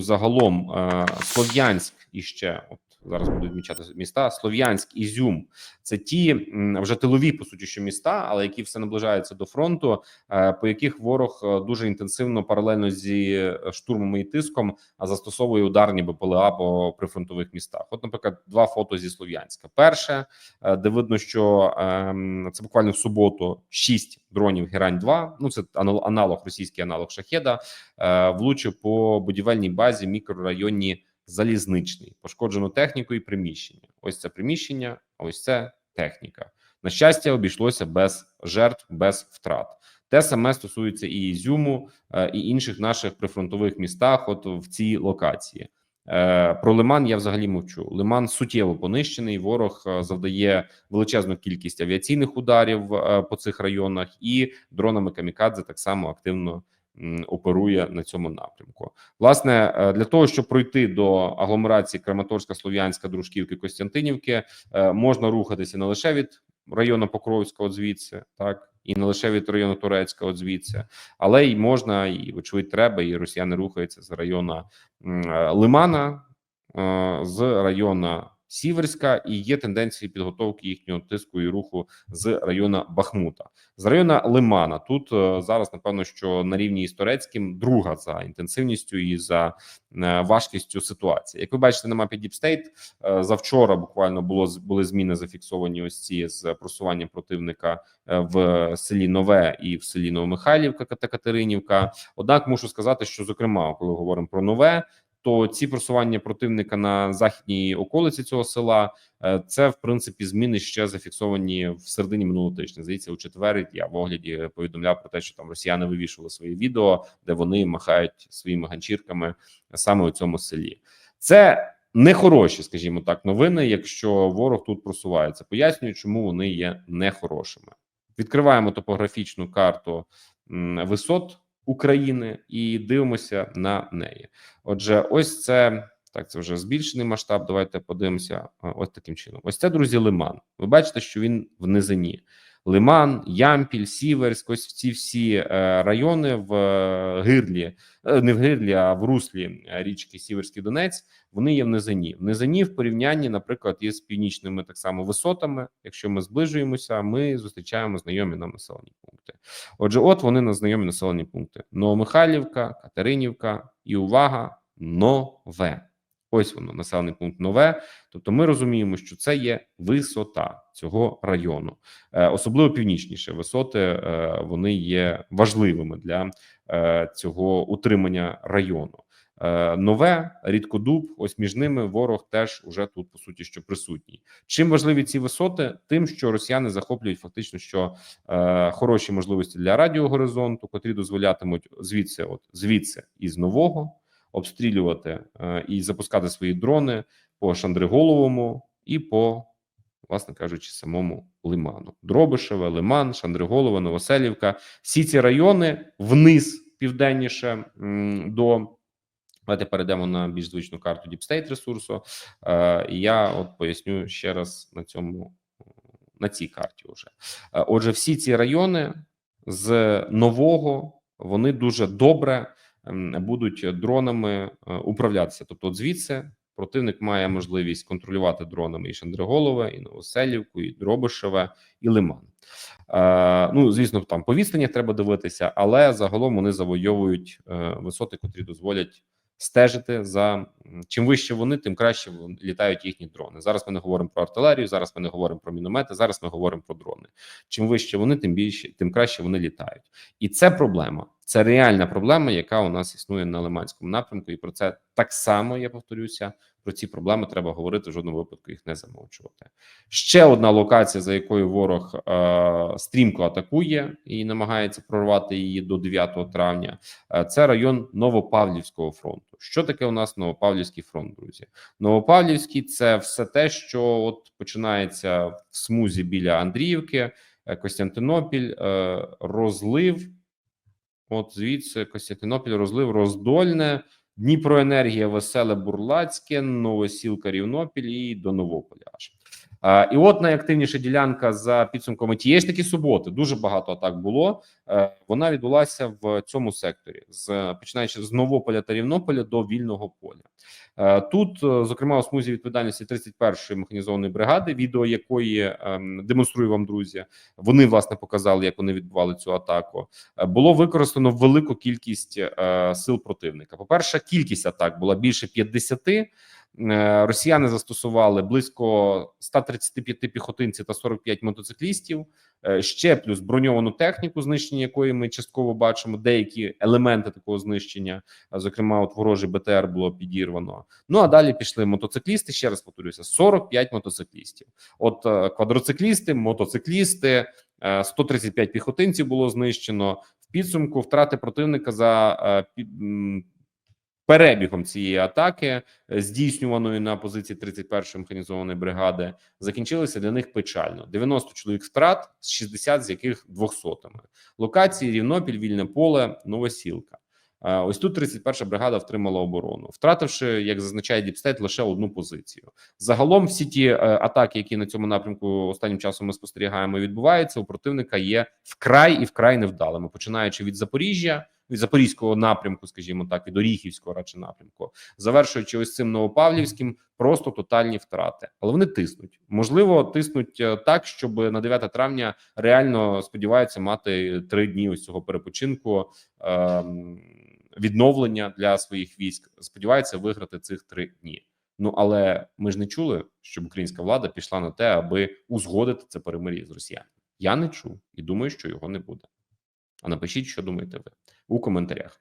загалом е, Слов'янськ і ще от зараз буду відмічати міста Слов'янськ, Ізюм. Це ті вже тилові по суті, що міста, але які все наближаються до фронту, е, по яких ворог е, дуже інтенсивно паралельно зі е, штурмом і тиском застосовує ударні БПЛА по прифронтових містах. От, наприклад, два фото зі Слов'янська. Перше, де видно, що ем, це буквально в суботу шість дронів Герань 2 Ну це анал- аналог, російський аналог шахеда, влучив по будівельній базі мікрорайоні Залізничний, пошкоджено техніку і приміщення. Ось це приміщення, ось це техніка. На щастя, обійшлося без жертв, без втрат. Те саме стосується і Ізюму, е, і інших наших прифронтових містах. От в цій локації. Е, Про Лиман я взагалі мовчу. Лиман суттєво понищений. Ворог е, завдає величезну кількість авіаційних ударів по цих районах, і дронами камікадзе так само активно оперує на цьому напрямку. Власне, е, для того, щоб пройти до агломерації Краматорська, Слов'янська, Дружківки, Костянтинівки, е, можна рухатися не лише від району Покровська, от звідси, так і не лише від району Турецька, от звідси, але й можна, і вочевидь, треба, і росіяни рухаються з району е, Лимана, з району Сіверська, і є тенденції підготовки їхнього тиску і руху з району Бахмута, з району Лимана. Тут е, зараз напевно, що на рівні із Турецьким друга за інтенсивністю і за е, важкістю ситуації. Як ви бачите на мапі е, завчора буквально було були зміни зафіксовані ось ці з просуванням противника е, в селі Нове і в селі Новомихайлівка та Катеринівка. Однак мушу сказати, що зокрема, коли говоримо про нове. То ці просування противника на західній околиці цього села е, це в принципі зміни ще зафіксовані в середині минулого тижня. Здається, у четвер я в огляді повідомляв про те, що там росіяни вивішували свої відео, де вони махають своїми ганчірками саме у цьому селі. Це нехороші, скажімо так, новини. Якщо ворог тут просувається, пояснюю, чому вони є нехорошими. Відкриваємо топографічну карту висот України і дивимося на неї. Отже, ось це так. Це вже збільшений масштаб. Давайте подивимося. Ось таким чином. Ось це друзі, Лиман. Ви бачите, що він в низині. Лиман, Ямпіль, Сіверськ, ось ці всі е, райони в е, гирлі, е, не в гирлі, а в руслі е, річки Сіверський Донець. Вони є в низині. В низині в порівнянні, наприклад, із північними так само висотами. Якщо ми зближуємося, ми зустрічаємо знайомі нам населені пункти. Отже, от вони на знайомі населені пункти: Новомихайлівка, Катеринівка і увага, нове. Ось воно населений пункт нове. Тобто, ми розуміємо, що це є висота цього району, Е, особливо північніше висоти. е, Вони є важливими для е, цього утримання району. Е, Нове рідкодуб, ось між ними ворог теж уже тут по суті що присутній. Чим важливі ці висоти? Тим, що росіяни захоплюють фактично, що е, хороші можливості для радіогоризонту, котрі дозволятимуть звідси, от звідси із нового обстрілювати е, і запускати свої дрони по Шандриголовому і по, власне кажучи, самому Лиману. Дробишеве, Лиман, Шандриголове, Новоселівка. Всі ці райони вниз південніше до. Давайте перейдемо на більш звичну карту Deep State ресурсу. Е, я от поясню ще раз на цьому на цій карті. Вже Е, отже, всі ці райони з нового вони дуже добре будуть дронами е, управлятися. Тобто, звідси противник має можливість контролювати дронами і Шандриголове, і Новоселівку, і Дробишеве, і Лиман. Е, ну, звісно, там по відстанях треба дивитися, але загалом вони завойовують висоти, котрі дозволять стежити за чим вище вони, тим краще літають їхні дрони. Зараз ми не говоримо про артилерію, зараз ми не говоримо про міномети, зараз ми говоримо про дрони. Чим вище вони, тим більше, тим краще вони літають. І це проблема. Це реальна проблема, яка у нас існує на Лиманському напрямку, і про це так само я повторюся. Про ці проблеми треба говорити в жодному випадку їх не замовчувати. Ще одна локація, за якою ворог е, стрімко атакує і намагається прорвати її до 9 травня. е, це район Новопавлівського фронту. Що таке у нас Новопавлівський фронт, друзі? Новопавлівський це все те, що от починається в смузі біля Андріївки, е, Костянтинопіль, е, розлив. От звідси Костянтинопіль, розлив, роздольне, Дніпроенергія, Веселе, Бурлацьке, Новосілка, Рівнопіль і до Новополя. І от найактивніша ділянка за підсумками тієї ж таки суботи. Дуже багато атак було. Е, Вона відбулася в цьому секторі, з починаючи з Новополя та Рівнополя до вільного поля. Е, Тут, е, зокрема, у смузі відповідальності 31-ї механізованої бригади, відео якої ем, демонструю вам друзі. Вони власне показали, як вони відбували цю атаку. Було використано велику кількість сил противника. По перше, кількість атак була більше 50. Е, Росіяни застосували близько 135 піхотинців та 45 мотоциклістів. Е, Ще плюс броньовану техніку, знищення якої ми частково бачимо. Деякі елементи такого знищення, зокрема, от ворожий БТР було підірвано. Ну а далі пішли мотоциклісти. Ще раз повторюся: 45 мотоциклістів. От е, квадроциклісти, мотоциклісти, е, 135 піхотинців було знищено. В підсумку втрати противника за е, перебігом цієї атаки, е, здійснюваної на позиції 31-ї механізованої бригади, закінчилися для них печально: 90 чоловік втрат, 60 з яких 200-ми. Локації Рівнопіль, Вільне поле, Новосілка. Е, Ось тут 31-ша бригада втримала оборону, втративши, як зазначає Діпстейт, лише одну позицію. Загалом, всі ті е, атаки, які на цьому напрямку останнім часом ми спостерігаємо, відбуваються у противника є вкрай і вкрай невдалими, починаючи від Запоріжжя, запорізького напрямку, скажімо так, від Оріхівського радше напрямку, завершуючи ось цим Новопавлівським, просто тотальні втрати. Але вони тиснуть. Можливо, тиснуть е, так, щоб на 9 травня реально сподіваються мати три дні ось цього перепочинку. ем, Відновлення для своїх військ сподіваються виграти цих три дні. Ну але ми ж не чули, щоб українська влада пішла на те, аби узгодити це перемир'я з росіянами. Я не чув і думаю, що його не буде. А напишіть, що думаєте ви у коментарях.